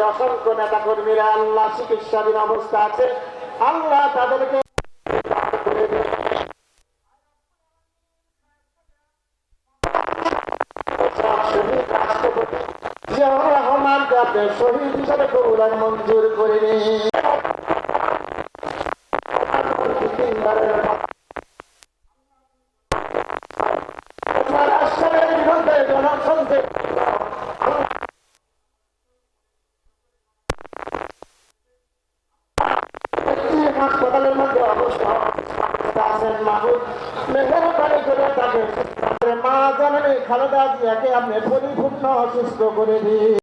বিএনপির অসংখ্য নেতা কর্মীরা আল্লাহ চিকিৎসাধীন অবস্থা আছে। আল্লাহ তাদেরকে মঞ্জুর করিনি তিনবারের হাসপাতালের মধ্যে অবস্থা মা জানেন খালেদা জিয়াকে আপনি পরিপূর্ণ অসুস্থ করে দিন